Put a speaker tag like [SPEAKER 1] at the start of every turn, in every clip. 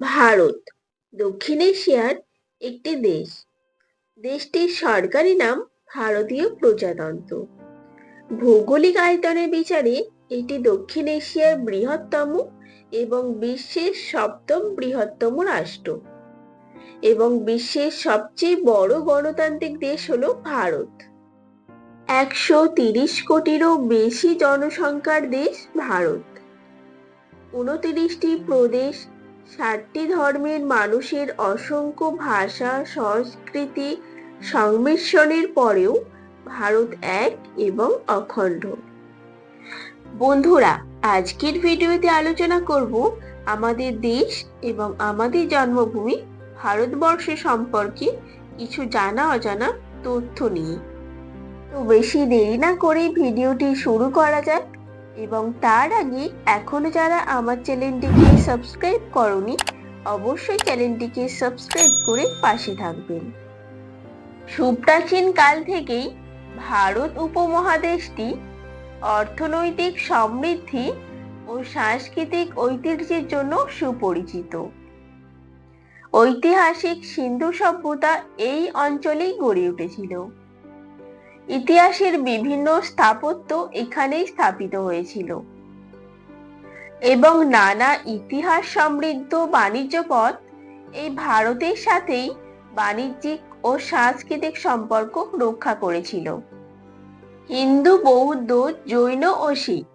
[SPEAKER 1] ভারত, দক্ষিণ এশিয়ার একটি দেশ। দেশটির সরকারি নাম ভারতীয় প্রজাতন্ত্র। ভৌগোলিক আয়তনের বিচারে এটি দক্ষিণ এশিয়ার বৃহত্তম এবং বিশ্বের সপ্তম বৃহত্তম রাষ্ট্র। এবং বিশ্বের সবচেয়ে বড় গণতান্ত্রিক দেশ হল ভারত। একশো তিরিশ কোটিরও বেশি জনসংখ্যার দেশ ভারত। উনতিরিশটি প্রদেশ ষাটটি ধর্মের মানুষের অসংখ্য ভাষা, সংস্কৃতি সংমিশ্রণের পরেও ভারত এক এবং অখণ্ড। বন্ধুরা, আজকের ভিডিওতে আলোচনা করব আমাদের দেশ এবং আমাদের জন্মভূমি ভারতবর্ষ সম্পর্কে কিছু জানা অজানা তথ্য নিয়ে। তো বেশি দেরি না করে ভিডিওটি শুরু করা যাক। এবং তার আগে এখনও যারা আমার চ্যানেলটিকে সাবস্ক্রাইব করনি, অবশ্যই চ্যানেলটিকে সাবস্ক্রাইব করে পাশে থাকবেন। সুপ্রাচীন কাল থেকেই ভারত উপমহাদেশটি অর্থনৈতিক সমৃদ্ধি ও সাংস্কৃতিক ঐতিহ্যের জন্য সুপরিচিত। ঐতিহাসিক সিন্ধু সভ্যতা এই অঞ্চলেই গড়ে উঠেছিল। ইতিহাসের বিভিন্ন স্থাপত্য এখানেই স্থাপিত হয়েছিল। এবং নানা ইতিহাস সমৃদ্ধ বাণিজ্য পথ এই ভারতের সাথেই বাণিজ্যিক ও সাংস্কৃতিক সম্পর্ক রক্ষা করেছিল। হিন্দু, বৌদ্ধ, জৈন ও শিখ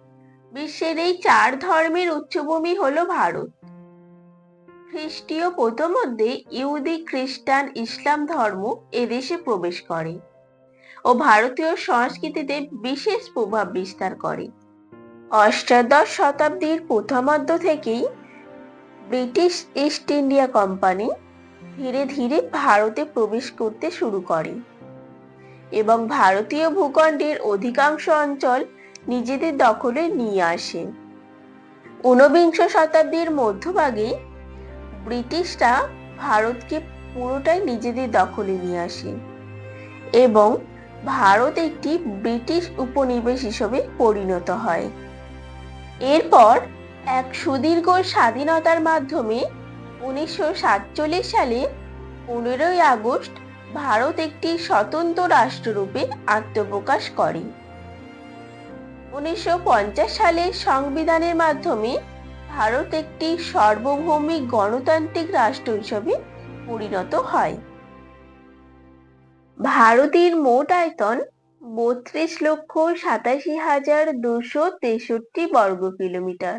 [SPEAKER 1] বিশ্বের এই চার ধর্মের উচ্চভূমি হল ভারত। খ্রিস্টীয় প্রথমধ্যে ইহুদি, খ্রিস্টান, ইসলাম ধর্ম এদেশে প্রবেশ করে। ও ভারতীয় সংস্কৃতিতে বিশেষ প্রভাব বিস্তার করে। অষ্টাদশ শতাব্দীর প্রথমার্ধ থেকেই ব্রিটিশ ইস্ট ইন্ডিয়া কোম্পানি ধীরে ধীরে ভারতে প্রবেশ করতে শুরু করে এবং ভারতীয় ভূখণ্ডের অধিকাংশ অঞ্চল নিজেদের দখলে নিয়ে আসে। ঊনবিংশ শতাব্দীর মধ্যভাগে ব্রিটিশরা ভারতকে পুরোটাই নিজেদের দখলে নিয়ে আসে এবং ভারত একটি ব্রিটিশ উপনিবেশ হিসেবে পরিণত হয়। এরপর এক সুদীর্ঘ স্বাধীনতার মাধ্যমে উনিশশো সাতচল্লিশ সালে পনেরোই আগস্ট ভারত একটি স্বতন্ত্র রাষ্ট্ররূপে আত্মপ্রকাশ করে। উনিশশো পঞ্চাশ সালে সংবিধানের মাধ্যমে ভারত একটি সার্বভৌমিক গণতান্ত্রিক রাষ্ট্র হিসেবে পরিণত হয়। ভারতের মোট আয়তন বত্রিশ লক্ষ সাতাশি হাজার দুশো তেষট্টি বর্গ কিলোমিটার।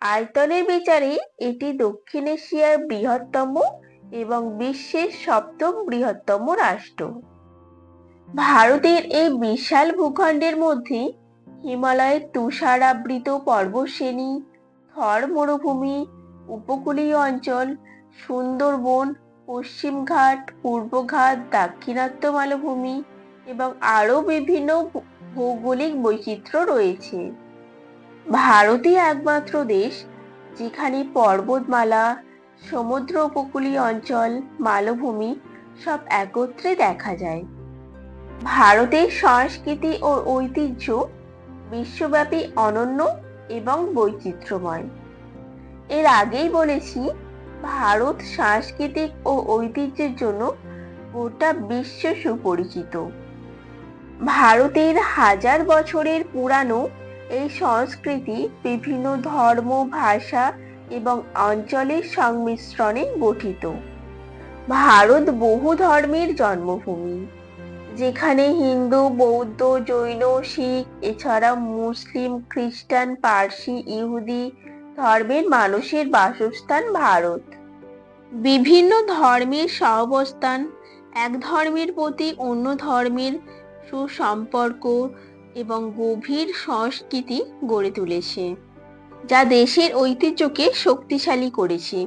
[SPEAKER 1] আয়তনের বিচারে এটি দক্ষিণ এশিয়ার বৃহত্তম এবং বিশ্বের সপ্তম বৃহত্তম রাষ্ট্র। ভারতের এই বিশাল ভূখণ্ডের মধ্যে হিমালয়ের তুষারাবৃত পর্বতশ্রেণী, থর মরুভূমি, উপকূলীয় অঞ্চল, সুন্দরবন পশ্চিমঘাট পূর্বঘাট দাক্ষিণাত্য মালভূমি এবং আরও বিভিন্ন ভৌগোলিক বৈচিত্র্য রয়েছে। ভারতই একমাত্র দেশ যেখানে পর্বতমালা সমুদ্র উপকূলীয় অঞ্চল, মালভূমি সব একত্রে দেখা যায়। ভারতের সংস্কৃতি ও ঐতিহ্য বিশ্বব্যাপী অনন্য এবং বৈচিত্র্যময়। এর আগেই বলেছি ভারত সাংস্কৃতিক ও ঐতিহ্যের জন্য গোটা বিশ্ব সুপরিচিত। ভারতের হাজার বছরের পুরানো এই সংস্কৃতি বিভিন্ন ধর্ম, ভাষা এবং অঞ্চলের সংমিশ্রণে গঠিত। ভারত বহু ধর্মের জন্মভূমি, যেখানে হিন্দু, বৌদ্ধ, জৈন, শিখ এছাড়া মুসলিম, খ্রিস্টান, পার্সি, ইহুদি ধর্মের মানুষের বাসস্থান ভারত। বিভিন্ন ধর্মের সহাবস্থান এক ধর্মের প্রতি অন্য ধর্মের সুসম্পর্ক এবং গভীর সংস্কৃতি গড়ে তুলেছে, যা দেশের ঐতিহ্যকে শক্তিশালী করেছে।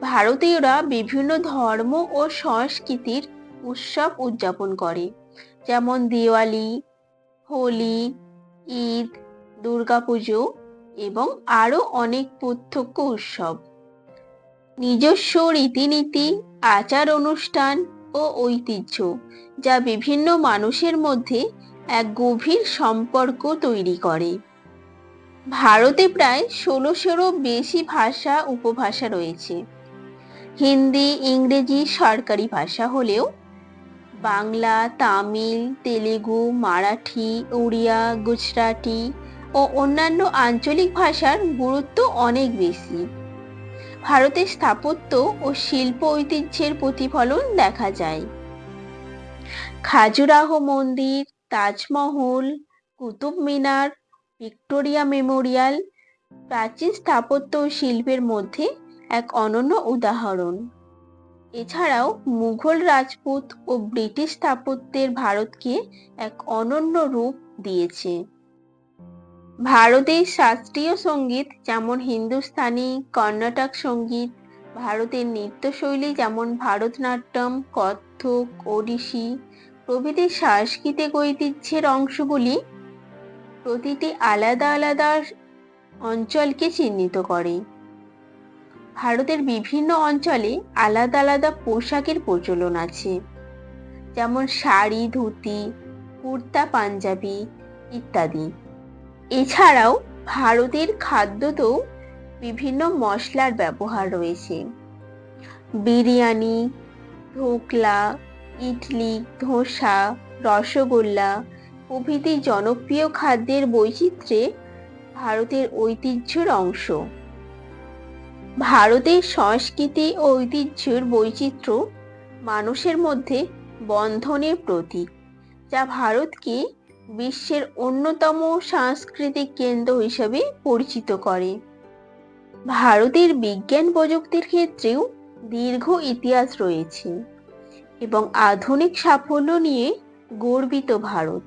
[SPEAKER 1] ভারতীয়রা বিভিন্ন ধর্ম ও সংস্কৃতির উৎসব উদযাপন করে, যেমন দিওয়ালি, হোলি, ঈদ, দুর্গাপুজো এবং আরও অনেক প্রত্যক্ষ উৎসব। নিজস্ব রীতিনীতি, আচার অনুষ্ঠান ও ঐতিহ্য, যা বিভিন্ন মানুষের মধ্যে এক গভীর সম্পর্ক তৈরি করে। ভারতে প্রায় ষোলোশোরও বেশি ভাষা উপভাষা রয়েছে। হিন্দি, ইংরেজি সরকারি ভাষা হলেও বাংলা, তামিল, তেলেগু, মারাঠি, উড়িয়া, গুজরাটি ও অন্যান্য আঞ্চলিক ভাষার গুরুত্ব অনেক বেশি। ভারতের স্থাপত্য ও শিল্প ঐতিহ্যের প্রতিফলন দেখা যায়। খাজুরাহ মন্দির, তাজমহল, কুতুব মিনার, ভিক্টোরিয়া মেমোরিয়াল প্রাচীন স্থাপত্য ও শিল্পের মধ্যে এক অনন্য উদাহরণ। এছাড়াও মুঘল রাজপুত ও ব্রিটিশ স্থাপত্যের ভারতকে এক অনন্য রূপ দিয়েছে। ভারতের শাস্ত্রীয় সংগীত যেমন হিন্দুস্তানি, কর্ণাটক সংগীত, ভারতের নৃত্যশৈলী যেমন ভারতনাট্যম, কত্থক, ওডিশি প্রভৃতি সাংস্কৃতিক ঐতিহ্যের অংশগুলি প্রতিটি আলাদা আলাদা অঞ্চলকে চিহ্নিত করে। ভারতের বিভিন্ন অঞ্চলে আলাদা আলাদা পোশাকের প্রচলন আছে। যেমন শাড়ি, ধুতি, কুর্তা, পাঞ্জাবি ইত্যাদি। এছাড়াও ভারতের খাদ্যতেও বিভিন্ন মশলার ব্যবহার রয়েছে। বিরিয়ানি ঢোকলা ইডলি, ধোসা, রসগোল্লা প্রভৃতি জনপ্রিয় খাদ্যের বৈচিত্র্যে ভারতের ঐতিহ্যের অংশ। ভারতের সংস্কৃতি ও ঐতিহ্যের বৈচিত্র্য মানুষের মধ্যে বন্ধনের প্রতীক, যা ভারতকে বিশ্বের অন্যতম সাংস্কৃতিক কেন্দ্র হিসেবে পরিচিত করে। ভারতের বিজ্ঞান প্রযুক্তির ক্ষেত্রেও দীর্ঘ ইতিহাস রয়েছে এবং আধুনিক সাফল্য নিয়ে গর্বিত ভারত।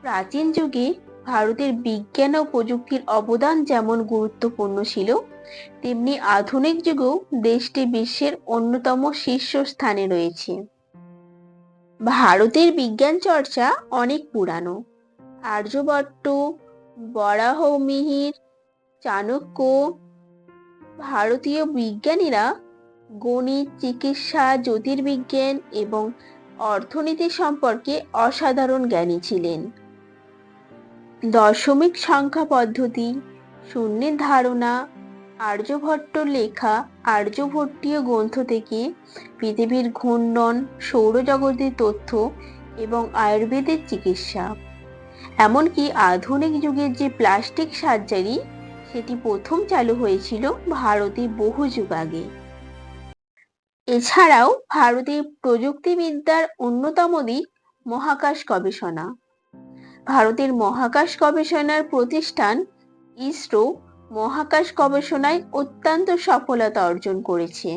[SPEAKER 1] প্রাচীন যুগে ভারতের বিজ্ঞান ও প্রযুক্তির অবদান যেমন গুরুত্বপূর্ণ ছিল, তেমনি আধুনিক যুগেও দেশটি বিশ্বের অন্যতম শীর্ষস্থানে রয়েছে। ভারতের বিজ্ঞান চর্চা অনেক পুরানো। আর্যভট্ট, বরাহ মিহির, চাণক্য, ভারতীয় বিজ্ঞানীরা গণিত, চিকিৎসা, জ্যোতির্বিজ্ঞান এবং অর্থনীতি সম্পর্কে অসাধারণ জ্ঞানী ছিলেন। দশমিক সংখ্যা পদ্ধতি, শূন্যের ধারণা আর্যভট্ট লেখা আর্যভট্টীয় গ্রন্থ থেকে পৃথিবীর ঘূর্ণন, সৌরজগতের তথ্য এবং আয়ুর্বেদের চিকিৎসা। এমনকি আধুনিক যুগের যে প্লাস্টিক সার্জারি, সেটি প্রথম চালু হয়েছিল ভারতে বহু যুগ আগে। এছাড়াও ভারতের প্রযুক্তিবিদ্যার অন্যতম দিক মহাকাশ গবেষণা। ভারতের মহাকাশ গবেষণার প্রতিষ্ঠান ইসরো মহাকাশ গবেষণায় অত্যন্ত সফলতা অর্জন করেছে।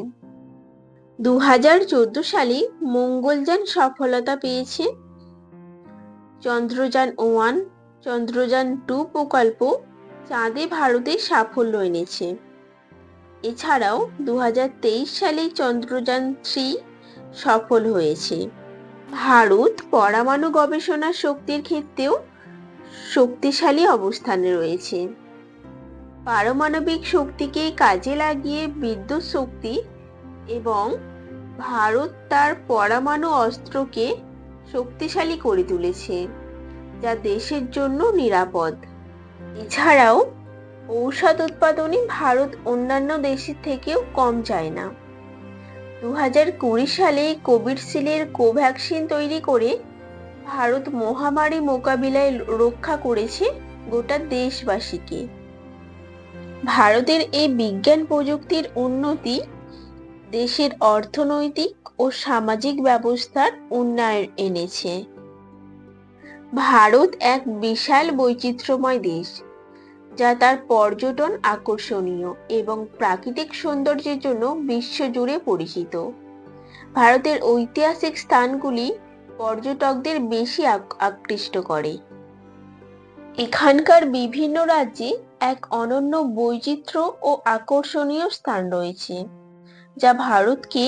[SPEAKER 1] দু হাজার চোদ্দ সালে মঙ্গলযান সফলতা পেয়েছে। চন্দ্রযান ওয়ান, চন্দ্রযান টু প্রকল্প চাঁদে ভারতের সাফল্য এনেছে। এছাড়াও দু সালে চন্দ্রযান থ্রি সফল হয়েছে। ভারত পরমাণু গবেষণা শক্তির ক্ষেত্রেও শক্তিশালী অবস্থানে রয়েছে। পারমাণবিক শক্তিকে কাজে লাগিয়ে বিদ্যুৎ শক্তি এবং ভারত তার পরমাণু অস্ত্রকে শক্তিশালী করে তুলেছে, যা দেশের জন্য নিরাপদ। এছাড়াও, ঔষধ উৎপাদনে ভারত অন্যান্য দেশের থেকেও কম যায় না। দু হাজার কুড়ি সালে কোভিডশিল্ডের কোভ্যাক্সিন তৈরি করে ভারত মহামারী মোকাবিলায় রক্ষা করেছে গোটা দেশবাসীকে। ভারতের এই বিজ্ঞান প্রযুক্তির উন্নতি দেশের অর্থনৈতিক ও সামাজিক ব্যবস্থার উন্নয়ন এনেছে। ভারত এক বিশাল বৈচিত্র্যময় দেশ, যা তার পর্যটন আকর্ষণীয় এবং প্রাকৃতিক সৌন্দর্যের জন্য বিশ্বজুড়ে পরিচিত। ভারতের ঐতিহাসিক স্থানগুলি পর্যটকদের বেশি আকৃষ্ট করে। এখানকার বিভিন্ন রাজ্যে এক অনন্য বৈচিত্র্য ও আকর্ষণীয় স্থান রয়েছে, যা ভারতকে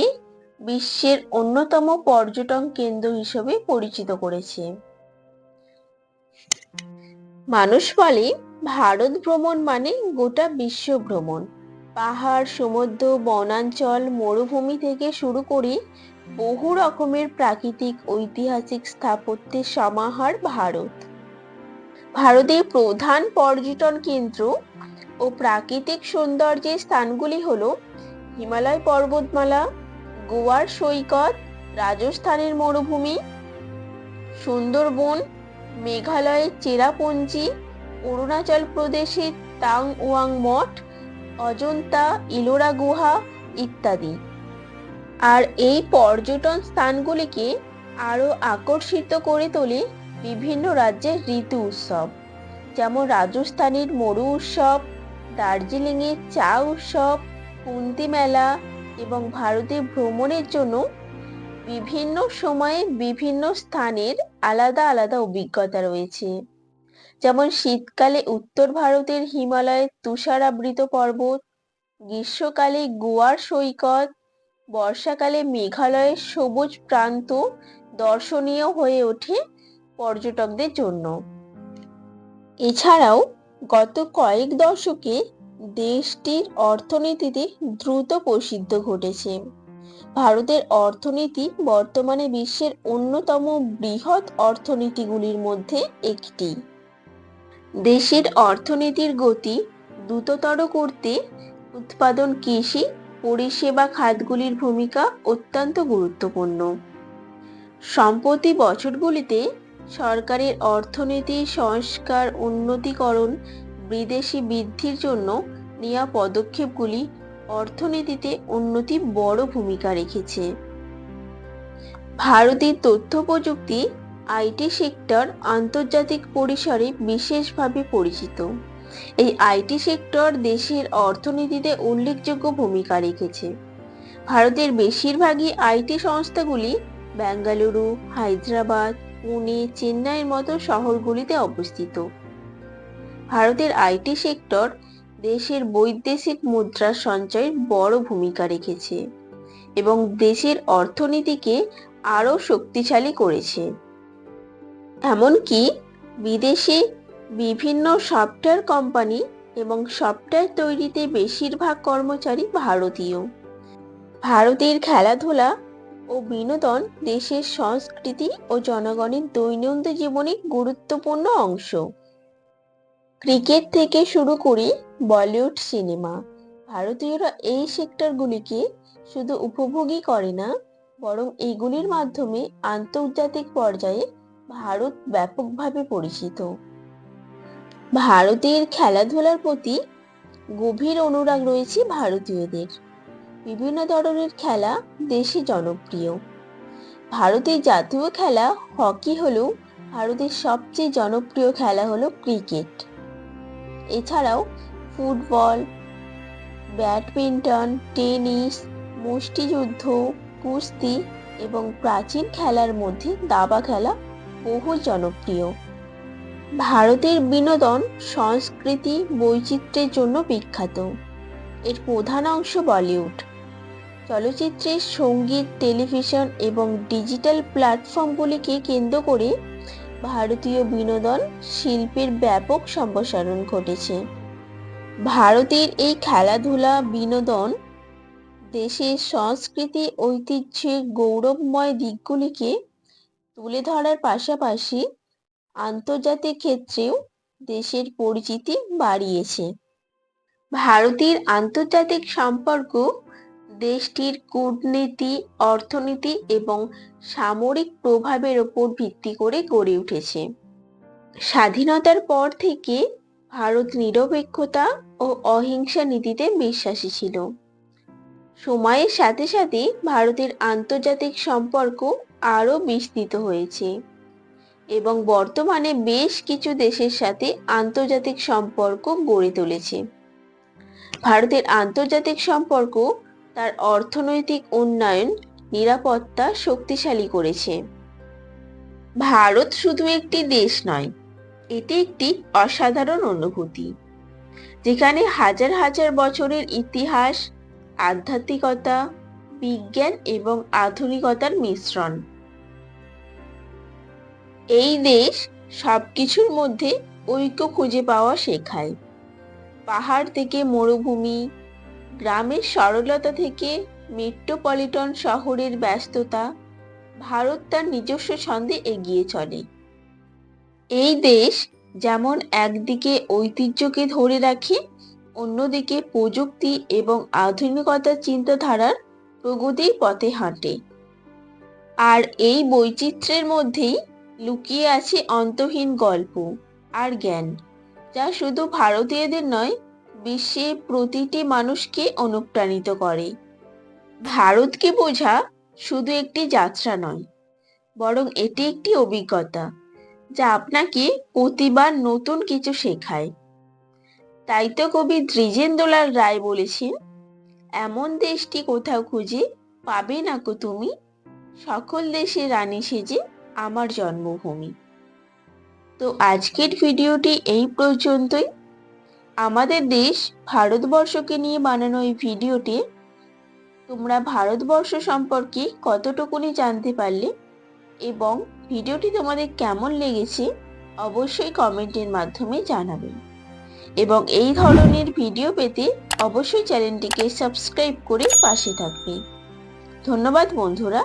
[SPEAKER 1] বিশ্বের অন্যতম পর্যটন কেন্দ্র হিসেবে পরিচিত করেছে। মানুষ বলে, ভারত ভ্রমণ মানে গোটা বিশ্ব ভ্রমণ। পাহাড়, সমুদ্র, বনাঞ্চল, মরুভূমি থেকে শুরু করে বহু রকমের প্রাকৃতিক, ঐতিহাসিক স্থাপত্যের সমাহার ভারত। ভারতের প্রধান পর্যটন কেন্দ্র ও প্রাকৃতিক সৌন্দর্যের স্থানগুলি হল হিমালয় পর্বতমালা, গোয়ার সৈকত, রাজস্থানের মরুভূমি, সুন্দরবন, মেঘালয়ের চেরাপুঞ্জি, অরুণাচল প্রদেশের টাং ওয়াং মঠ, অজন্তা, ইলোরা গুহা ইত্যাদি। আর এই পর্যটন স্থানগুলিকে আরও আকর্ষিত করে তোলে বিভিন্ন রাজ্যের ঋতু উৎসব, যেমন রাজস্থানের মরু উৎসব, দার্জিলিংয়ের চা উৎসব, কুন্তি মেলা এবং ভারতে ভ্রমণের জন্য বিভিন্ন সময়ে বিভিন্ন স্থানের আলাদা আলাদা অভিজ্ঞতা রয়েছে। যেমন শীতকালে উত্তর ভারতের হিমালয়ের তুষারাবৃত পর্বত, গ্রীষ্মকালে গোয়ার সৈকত, বর্ষাকালে মেঘালয়ের সবুজ প্রান্ত দর্শনীয় হয়ে ওঠে পর্যটকদের জন্য। এছাড়াও গত কয়েক দশকে দেশটির অর্থনীতিতে দ্রুত প্রসিদ্ধ ঘটেছে। ভারতের অর্থনীতি বর্তমানে বিশ্বের অন্যতম বৃহৎ অর্থনীতিগুলির মধ্যে একটি। দেশের অর্থনীতির গতি দ্রুততর করতে উৎপাদন, কৃষি, পরিষেবা খাতগুলির ভূমিকা অত্যন্ত গুরুত্বপূর্ণ। সম্প্রতি বছরগুলিতে সরকারের অর্থনীতি, সংস্কার, উন্নতিকরণ, বিদেশি বৃদ্ধির জন্য নেওয়া পদক্ষেপগুলি অর্থনীতিতে উন্নতি বড় ভূমিকা রেখেছে। ভারতের তথ্য প্রযুক্তি, আইটি সেক্টর, আন্তর্জাতিক পরিসরে বিশেষভাবে পরিচিত। এই আইটি সেক্টর দেশের অর্থনীতিতে উল্লেখযোগ্য ভূমিকা রেখেছে। ভারতের বেশিরভাগই আইটি সংস্থাগুলি বেঙ্গালুরু হায়দ্রাবাদ পুনে চেন্নাইয়ের মতো শহরগুলিতে অবস্থিত। ভারতের আইটি সেক্টর দেশের বৈদেশিক মুদ্রার সঞ্চয়ের বড় ভূমিকা রেখেছে এবং দেশের অর্থনীতিকে আরও শক্তিশালী করেছে। এমনকি বিদেশে বিভিন্ন সফটওয়্যার কোম্পানি এবং সফটওয়্যার তৈরিতে বেশিরভাগ কর্মচারী ভারতীয়। ভারতের খেলাধুলা ও বিনোদন দেশের সংস্কৃতি ও জনগণের দৈনন্দিন জীবনে গুরুত্বপূর্ণ অংশ। ক্রিকেট থেকে শুরু করে বলিউড সিনেমা, ভারতীয়রা এই সেক্টরগুলিকে শুধু উপভোগই করে না, বরং এগুলির মাধ্যমে আন্তর্জাতিক পর্যায়ে ভারত ব্যাপকভাবে পরিচিত। ভারতের খেলাধুলার প্রতি গভীর অনুরাগ রয়েছে ভারতীয়দের। বিভিন্ন ধরনের খেলা দেশে জনপ্রিয়। ভারতের জাতীয় খেলা হকি হলেও ভারতের সবচেয়ে জনপ্রিয় খেলা হলো ক্রিকেট। এছাড়াও ফুটবল, ব্যাডমিন্টন, টেনিস, মুষ্টিযুদ্ধ, কুস্তি এবং প্রাচীন খেলার মধ্যে দাবা খেলা বহু জনপ্রিয়। ভারতের বিনোদন সংস্কৃতি বৈচিত্র্যের জন্য বিখ্যাত। এর প্রধান অংশ বলিউড। চলচ্চিত্রের সংগীত, টেলিভিশন এবং ডিজিটাল প্ল্যাটফর্মগুলিকে কেন্দ্র করে ভারতীয় বিনোদন শিল্পের ব্যাপক সম্প্রসারণ ঘটেছে। ভারতের এই খেলাধুলা, বিনোদন দেশের সংস্কৃতি, ঐতিহ্যের গৌরবময় দিকগুলিকে তুলে ধরার পাশাপাশি আন্তর্জাতিক ক্ষেত্রেও দেশের পরিচিতি বাড়িয়েছে। ভারতের আন্তর্জাতিক সম্পর্ক দেশটির কূটনীতি, অর্থনীতি এবং সামরিক প্রভাবের ওপর ভিত্তি করে গড়ে উঠেছে। স্বাধীনতার পর থেকে ভারত নিরপেক্ষতা ও অহিংসা নীতিতে বিশ্বাসী ছিল। সময়ের সাথে সাথে ভারতের আন্তর্জাতিক সম্পর্ক আরও বিস্তৃত হয়েছে এবং বর্তমানে বেশ কিছু দেশের সাথে আন্তর্জাতিক সম্পর্ক গড়ে তুলেছে। ভারতের আন্তর্জাতিক সম্পর্ক তার অর্থনৈতিক উন্নয়ন নিরাপত্তা শক্তিশালী করেছে। ভারত শুধু একটি দেশ নয়, এটি একটি অসাধারণ অনুভূতি, যেখানে হাজার হাজার বছরের ইতিহাস, আধ্যাত্মিকতা, বিজ্ঞান এবং আধুনিকতার মিশ্রণ। এই দেশ সবকিছুর মধ্যে ঐক্য খুঁজে পাওয়া শেখায়। পাহাড় থেকে মরুভূমি গ্রামের সরলতা থেকে মেট্রোপলিটন শহরের ব্যস্ততা ভারত তার নিজস্ব ছন্দে এগিয়ে চলে। এই দেশ যেমন একদিকে ঐতিহ্যকে ধরে রাখে, অন্যদিকে প্রযুক্তি এবং আধুনিকতার চিন্তাধারার প্রগতির পথে হাঁটে। আর এই বৈচিত্র্যের মধ্যেই লুকিয়ে আছে অন্তহীন গল্প আর জ্ঞান, যা শুধু ভারতীয়দের নয় বিশ্বের প্রতিটি মানুষকে অনুপ্রাণিত করে। ভারতকে বোঝা শুধু একটি যাত্রা নয়, বরং এটি একটি অভিজ্ঞতা যা আপনাকে প্রতিবার নতুন কিছু শেখায়। তাই তো কবি দ্বিজেন্দ্রলাল রায় বলেছেন, এমন দেশটি কোথাও খুঁজে পাবে না কো তুমি, সকল দেশে রানী সেজে আমার জন্মভূমি। তো আজকের ভিডিওটি এই পর্যন্তই। আমাদের দেশ ভারতবর্ষকে নিয়ে বানানো এই ভিডিওটি, তোমরা ভারতবর্ষ সম্পর্কে কতটুকুনি জানতে পারলে এবং ভিডিওটি তোমাদের কেমন লেগেছে অবশ্যই কমেন্টের মাধ্যমে জানাবেন এবং এই ধরনের ভিডিও পেতে অবশ্যই চ্যানেলটিকে সাবস্ক্রাইব করে পাশে থাকবে। ধন্যবাদ বন্ধুরা।